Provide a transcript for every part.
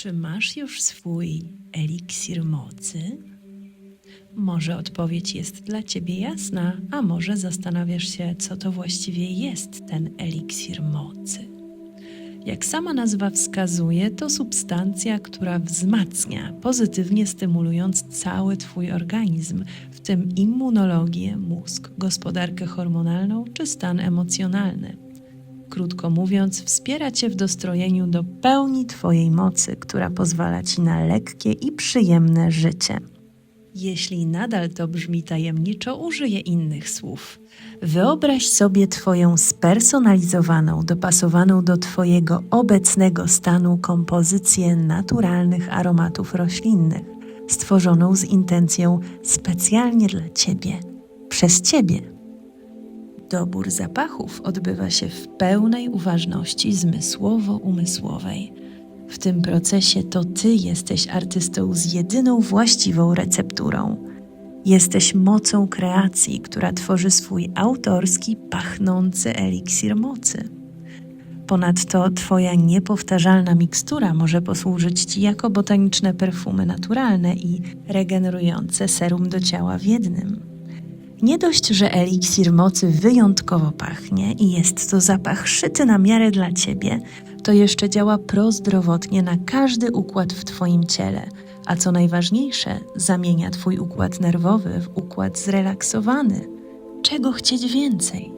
Czy masz już swój eliksir mocy? Może odpowiedź jest dla ciebie jasna, a może zastanawiasz się, co to właściwie jest ten eliksir mocy. Jak sama nazwa wskazuje, to substancja, która wzmacnia, pozytywnie stymulując cały Twój organizm, w tym immunologię, mózg, gospodarkę hormonalną czy stan emocjonalny. Krótko mówiąc, wspiera Cię w dostrojeniu do pełni Twojej mocy, która pozwala Ci na lekkie i przyjemne życie. Jeśli nadal to brzmi tajemniczo, użyję innych słów. Wyobraź sobie Twoją spersonalizowaną, dopasowaną do Twojego obecnego stanu kompozycję naturalnych aromatów roślinnych, stworzoną z intencją specjalnie dla Ciebie, przez Ciebie. Dobór zapachów odbywa się w pełnej uważności zmysłowo-umysłowej. W tym procesie to Ty jesteś artystą z jedyną właściwą recepturą. Jesteś mocą kreacji, która tworzy swój autorski, pachnący eliksir mocy. Ponadto Twoja niepowtarzalna mikstura może posłużyć Ci jako botaniczne perfumy naturalne i regenerujące serum do ciała w jednym. Nie dość, że eliksir mocy wyjątkowo pachnie i jest to zapach szyty na miarę dla ciebie, to jeszcze działa prozdrowotnie na każdy układ w twoim ciele, a co najważniejsze, zamienia twój układ nerwowy w układ zrelaksowany. Czego chcieć więcej?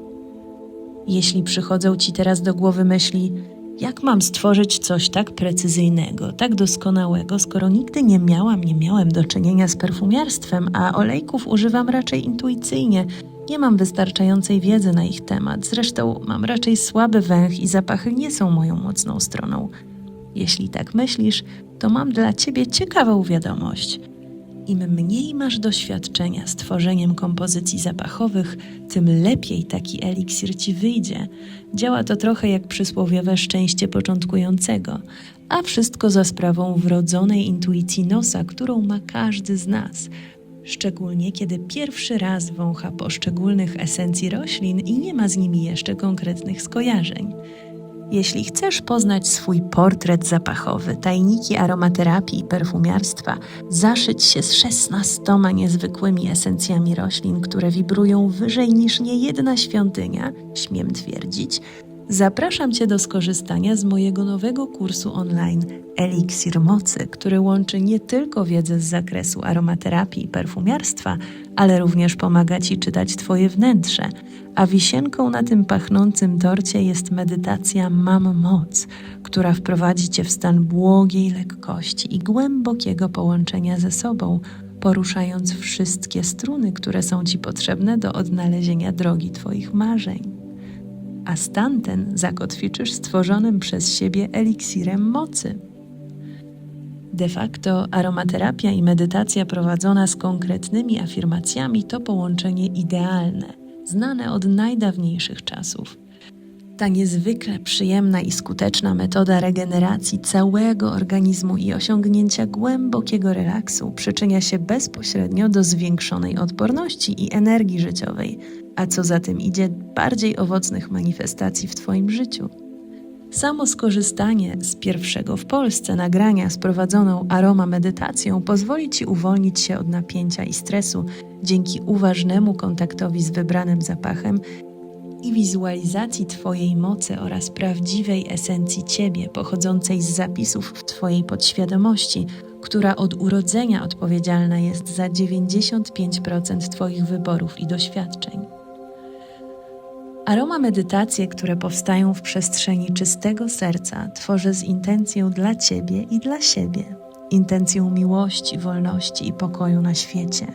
Jeśli przychodzą ci teraz do głowy myśli, jak mam stworzyć coś tak precyzyjnego, tak doskonałego, skoro nigdy nie miałam, nie miałem do czynienia z perfumiarstwem, a olejków używam raczej intuicyjnie. Nie mam wystarczającej wiedzy na ich temat, zresztą mam raczej słaby węch i zapachy nie są moją mocną stroną. Jeśli tak myślisz, to mam dla ciebie ciekawą wiadomość. Im mniej masz doświadczenia z tworzeniem kompozycji zapachowych, tym lepiej taki eliksir ci wyjdzie. Działa to trochę jak przysłowiowe szczęście początkującego, a wszystko za sprawą wrodzonej intuicji nosa, którą ma każdy z nas. Szczególnie kiedy pierwszy raz wącha poszczególnych esencji roślin i nie ma z nimi jeszcze konkretnych skojarzeń. Jeśli chcesz poznać swój portret zapachowy, tajniki aromaterapii i perfumiarstwa, zaszyć się z 16 niezwykłymi esencjami roślin, które wibrują wyżej niż niejedna świątynia, śmiem twierdzić, zapraszam Cię do skorzystania z mojego nowego kursu online Eliksir Mocy, który łączy nie tylko wiedzę z zakresu aromaterapii i perfumiarstwa, ale również pomaga Ci czytać Twoje wnętrze. A wisienką na tym pachnącym torcie jest medytacja Mam Moc, która wprowadzi Cię w stan błogiej lekkości i głębokiego połączenia ze sobą, poruszając wszystkie struny, które są Ci potrzebne do odnalezienia drogi Twoich marzeń. A stan ten zakotwiczysz stworzonym przez siebie eliksirem mocy. De facto aromaterapia i medytacja prowadzona z konkretnymi afirmacjami to połączenie idealne, znane od najdawniejszych czasów. Ta niezwykle przyjemna i skuteczna metoda regeneracji całego organizmu i osiągnięcia głębokiego relaksu przyczynia się bezpośrednio do zwiększonej odporności i energii życiowej, a co za tym idzie, bardziej owocnych manifestacji w Twoim życiu. Samo skorzystanie z pierwszego w Polsce nagrania z prowadzoną aroma medytacją pozwoli Ci uwolnić się od napięcia i stresu dzięki uważnemu kontaktowi z wybranym zapachem i wizualizacji Twojej mocy oraz prawdziwej esencji Ciebie pochodzącej z zapisów w Twojej podświadomości, która od urodzenia odpowiedzialna jest za 95% Twoich wyborów i doświadczeń. Aroma medytacje, które powstają w przestrzeni czystego serca, tworzę z intencją dla Ciebie i dla siebie, intencją miłości, wolności i pokoju na świecie.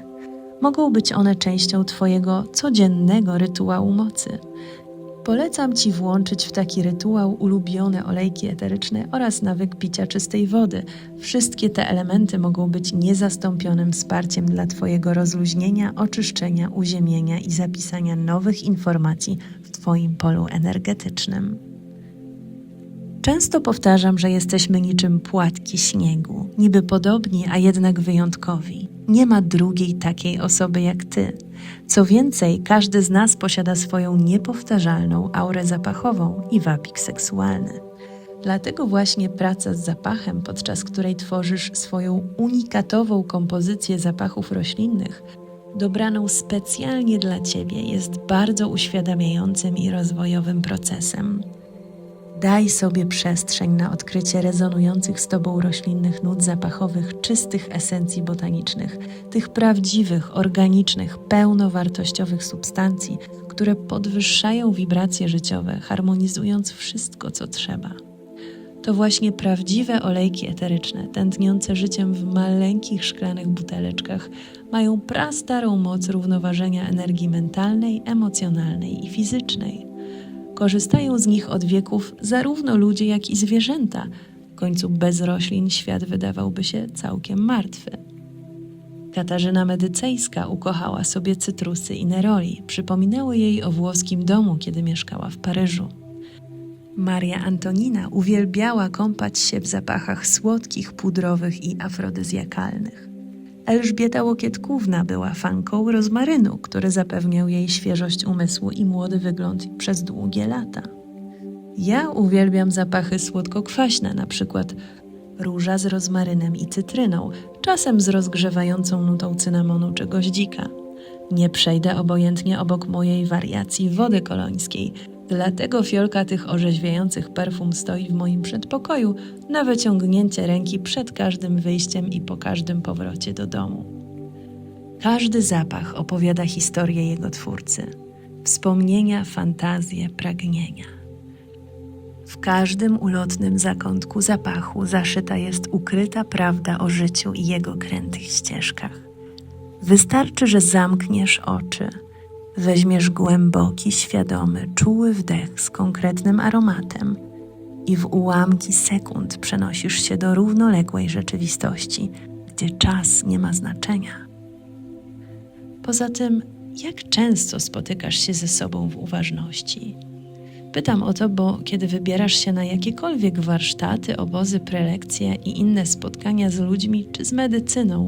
Mogą być one częścią Twojego codziennego rytuału mocy. Polecam Ci włączyć w taki rytuał ulubione olejki eteryczne oraz nawyk picia czystej wody. Wszystkie te elementy mogą być niezastąpionym wsparciem dla Twojego rozluźnienia, oczyszczenia, uziemienia i zapisania nowych informacji w Twoim polu energetycznym. Często powtarzam, że jesteśmy niczym płatki śniegu, niby podobni, a jednak wyjątkowi. Nie ma drugiej takiej osoby jak ty. Co więcej, każdy z nas posiada swoją niepowtarzalną aurę zapachową i wabik seksualny. Dlatego właśnie praca z zapachem, podczas której tworzysz swoją unikatową kompozycję zapachów roślinnych, dobraną specjalnie dla Ciebie, jest bardzo uświadamiającym i rozwojowym procesem. Daj sobie przestrzeń na odkrycie rezonujących z Tobą roślinnych nut zapachowych, czystych esencji botanicznych, tych prawdziwych, organicznych, pełnowartościowych substancji, które podwyższają wibracje życiowe, harmonizując wszystko, co trzeba. To właśnie prawdziwe olejki eteryczne, tętniące życiem w maleńkich szklanych buteleczkach, mają prastarą moc równoważenia energii mentalnej, emocjonalnej i fizycznej. Korzystają z nich od wieków zarówno ludzie, jak i zwierzęta. W końcu bez roślin świat wydawałby się całkiem martwy. Katarzyna Medycejska ukochała sobie cytrusy i neroli. Przypominały jej o włoskim domu, kiedy mieszkała w Paryżu. Maria Antonina uwielbiała kąpać się w zapachach słodkich, pudrowych i afrodyzjakalnych. Elżbieta Łokietkówna była fanką rozmarynu, który zapewniał jej świeżość umysłu i młody wygląd przez długie lata. Ja uwielbiam zapachy słodko-kwaśne, na przykład róża z rozmarynem i cytryną, czasem z rozgrzewającą nutą cynamonu czy goździka. Nie przejdę obojętnie obok mojej wariacji wody kolońskiej, dlatego fiolka tych orzeźwiających perfum stoi w moim przedpokoju na wyciągnięcie ręki przed każdym wyjściem i po każdym powrocie do domu. Każdy zapach opowiada historię jego twórcy, wspomnienia, fantazje, pragnienia. W każdym ulotnym zakątku zapachu zaszyta jest ukryta prawda o życiu i jego krętych ścieżkach. Wystarczy, że zamkniesz oczy, weźmiesz głęboki, świadomy, czuły wdech z konkretnym aromatem i w ułamki sekund przenosisz się do równoległej rzeczywistości, gdzie czas nie ma znaczenia. Poza tym, jak często spotykasz się ze sobą w uważności? Pytam o to, bo kiedy wybierasz się na jakiekolwiek warsztaty, obozy, prelekcje i inne spotkania z ludźmi czy z medycyną,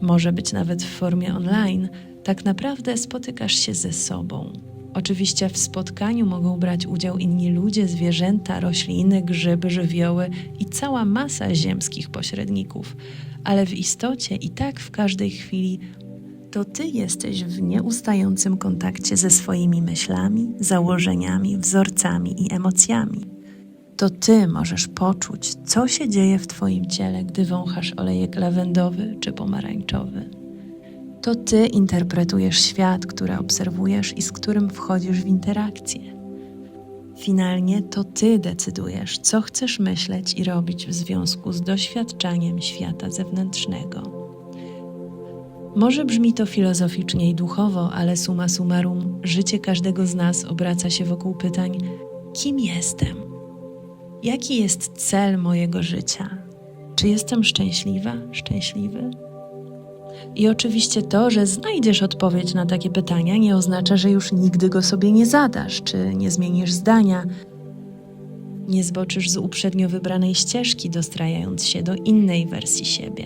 może być nawet w formie online, tak naprawdę spotykasz się ze sobą. Oczywiście w spotkaniu mogą brać udział inni ludzie, zwierzęta, rośliny, grzyby, żywioły i cała masa ziemskich pośredników, ale w istocie i tak w każdej chwili to ty jesteś w nieustającym kontakcie ze swoimi myślami, założeniami, wzorcami i emocjami. To ty możesz poczuć, co się dzieje w twoim ciele, gdy wąchasz olejek lawendowy czy pomarańczowy. To ty interpretujesz świat, który obserwujesz i z którym wchodzisz w interakcję. Finalnie to ty decydujesz, co chcesz myśleć i robić w związku z doświadczaniem świata zewnętrznego. Może brzmi to filozoficznie i duchowo, ale summa summarum, życie każdego z nas obraca się wokół pytań: kim jestem? Jaki jest cel mojego życia? Czy jestem szczęśliwa, szczęśliwy? I oczywiście to, że znajdziesz odpowiedź na takie pytania, nie oznacza, że już nigdy go sobie nie zadasz, czy nie zmienisz zdania, nie zboczysz z uprzednio wybranej ścieżki, dostrajając się do innej wersji siebie.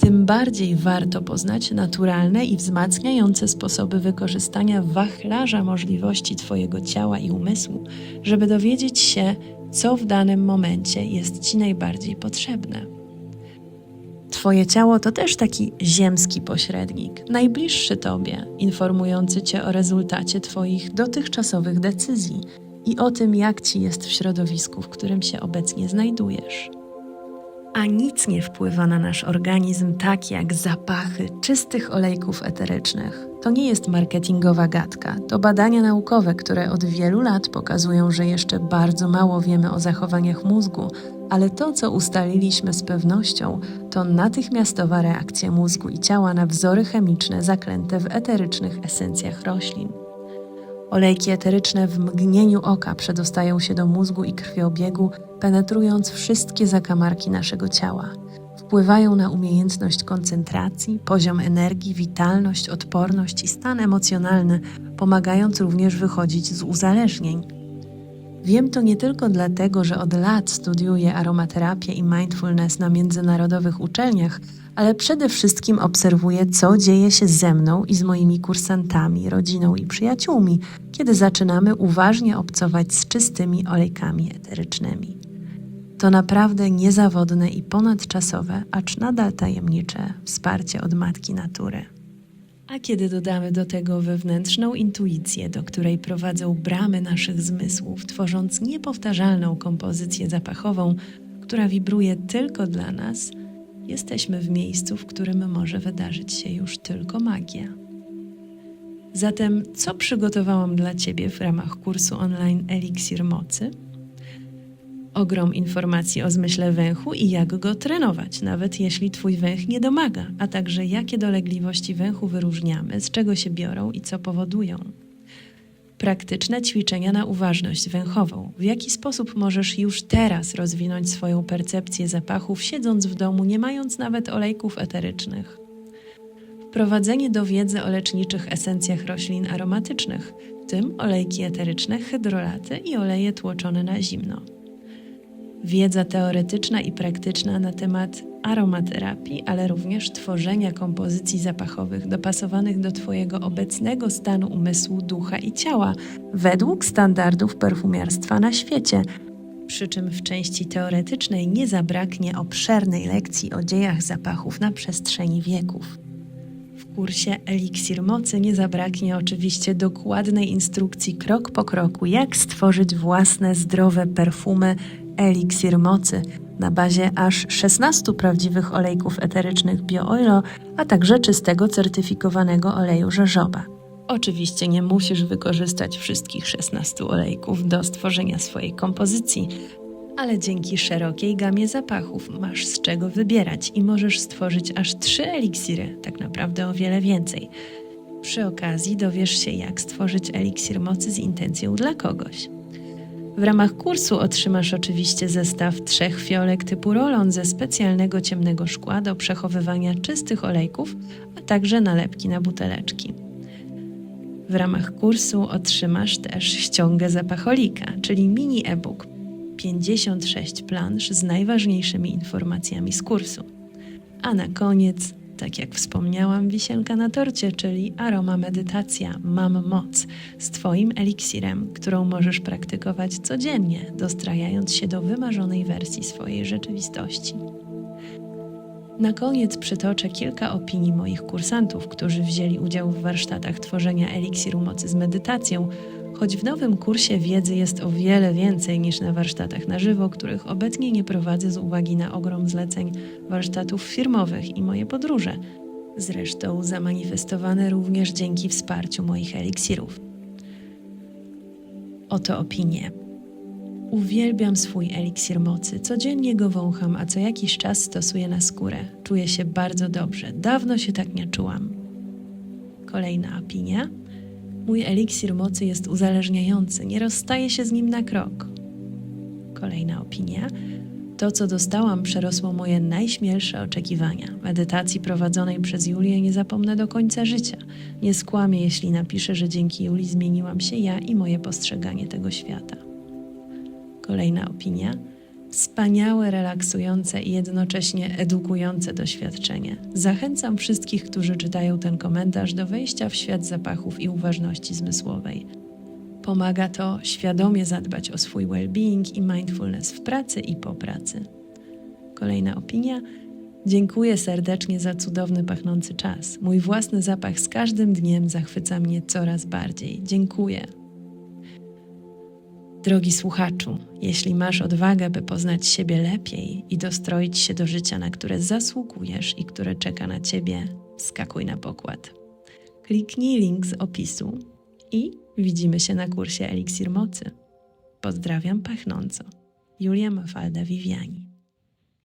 Tym bardziej warto poznać naturalne i wzmacniające sposoby wykorzystania wachlarza możliwości Twojego ciała i umysłu, żeby dowiedzieć się, co w danym momencie jest Ci najbardziej potrzebne. Twoje ciało to też taki ziemski pośrednik, najbliższy Tobie, informujący Cię o rezultacie Twoich dotychczasowych decyzji i o tym, jak Ci jest w środowisku, w którym się obecnie znajdujesz. A nic nie wpływa na nasz organizm tak jak zapachy czystych olejków eterycznych. To nie jest marketingowa gadka, to badania naukowe, które od wielu lat pokazują, że jeszcze bardzo mało wiemy o zachowaniach mózgu, ale to, co ustaliliśmy z pewnością, to natychmiastowa reakcja mózgu i ciała na wzory chemiczne zaklęte w eterycznych esencjach roślin. Olejki eteryczne w mgnieniu oka przedostają się do mózgu i krwiobiegu, penetrując wszystkie zakamarki naszego ciała. Wpływają na umiejętność koncentracji, poziom energii, witalność, odporność i stan emocjonalny, pomagając również wychodzić z uzależnień. Wiem to nie tylko dlatego, że od lat studiuję aromaterapię i mindfulness na międzynarodowych uczelniach, ale przede wszystkim obserwuję, co dzieje się ze mną i z moimi kursantami, rodziną i przyjaciółmi, kiedy zaczynamy uważnie obcować z czystymi olejkami eterycznymi. To naprawdę niezawodne i ponadczasowe, acz nadal tajemnicze wsparcie od matki natury. A kiedy dodamy do tego wewnętrzną intuicję, do której prowadzą bramy naszych zmysłów, tworząc niepowtarzalną kompozycję zapachową, która wibruje tylko dla nas, jesteśmy w miejscu, w którym może wydarzyć się już tylko magia. Zatem, co przygotowałam dla Ciebie w ramach kursu online Eliksir Mocy? Ogrom informacji o zmyśle węchu i jak go trenować, nawet jeśli Twój węch nie domaga, a także jakie dolegliwości węchu wyróżniamy, z czego się biorą i co powodują. Praktyczne ćwiczenia na uważność węchową. W jaki sposób możesz już teraz rozwinąć swoją percepcję zapachów, siedząc w domu, nie mając nawet olejków eterycznych. Wprowadzenie do wiedzy o leczniczych esencjach roślin aromatycznych, w tym olejki eteryczne, hydrolaty i oleje tłoczone na zimno wiedza teoretyczna i praktyczna na temat aromaterapii, ale również tworzenia kompozycji zapachowych dopasowanych do Twojego obecnego stanu umysłu, ducha i ciała według standardów perfumiarstwa na świecie. Przy czym w części teoretycznej nie zabraknie obszernej lekcji o dziejach zapachów na przestrzeni wieków. W kursie Eliksir Mocy nie zabraknie oczywiście dokładnej instrukcji krok po kroku, jak stworzyć własne zdrowe perfumy eliksir mocy na bazie aż 16 prawdziwych olejków eterycznych BioOilo, a także czystego certyfikowanego oleju żażoba. Oczywiście nie musisz wykorzystać wszystkich 16 olejków do stworzenia swojej kompozycji, ale dzięki szerokiej gamie zapachów masz z czego wybierać i możesz stworzyć aż 3 eliksiry, tak naprawdę o wiele więcej. Przy okazji dowiesz się, jak stworzyć eliksir mocy z intencją dla kogoś. W ramach kursu otrzymasz oczywiście zestaw trzech fiolek typu rolon ze specjalnego ciemnego szkła do przechowywania czystych olejków, a także nalepki na buteleczki. W ramach kursu otrzymasz też ściągę zapacholika, czyli mini e-book 56 plansz z najważniejszymi informacjami z kursu. A na koniec tak jak wspomniałam, wisienka na torcie, czyli aroma medytacja Mam Moc z Twoim eliksirem, którą możesz praktykować codziennie, dostrajając się do wymarzonej wersji swojej rzeczywistości. Na koniec przytoczę kilka opinii moich kursantów, którzy wzięli udział w warsztatach tworzenia eliksiru mocy z medytacją, choć w nowym kursie wiedzy jest o wiele więcej niż na warsztatach na żywo, których obecnie nie prowadzę z uwagi na ogrom zleceń warsztatów firmowych i moje podróże, zresztą zamanifestowane również dzięki wsparciu moich eliksirów. Oto opinie. Uwielbiam swój eliksir mocy. Codziennie go wącham, a co jakiś czas stosuję na skórę. Czuję się bardzo dobrze. Dawno się tak nie czułam. Kolejna opinia. Mój eliksir mocy jest uzależniający, nie rozstaję się z nim na krok. Kolejna opinia. To, co dostałam, przerosło moje najśmielsze oczekiwania. Medytacji prowadzonej przez Julię nie zapomnę do końca życia. Nie skłamię, jeśli napiszę, że dzięki Julii zmieniłam się ja i moje postrzeganie tego świata. Kolejna opinia Wspaniałe, relaksujące i jednocześnie edukujące doświadczenie. Zachęcam wszystkich, którzy czytają ten komentarz, do wejścia w świat zapachów i uważności zmysłowej. Pomaga to świadomie zadbać o swój well-being i mindfulness w pracy i po pracy. Kolejna opinia. Dziękuję serdecznie za cudowny, pachnący czas. Mój własny zapach z każdym dniem zachwyca mnie coraz bardziej. Dziękuję. Drogi słuchaczu, jeśli masz odwagę, by poznać siebie lepiej i dostroić się do życia, na które zasługujesz i które czeka na ciebie, skakuj na pokład. Kliknij link z opisu i widzimy się na kursie Eliksir Mocy. Pozdrawiam pachnąco. Julia Mafalda Viviani.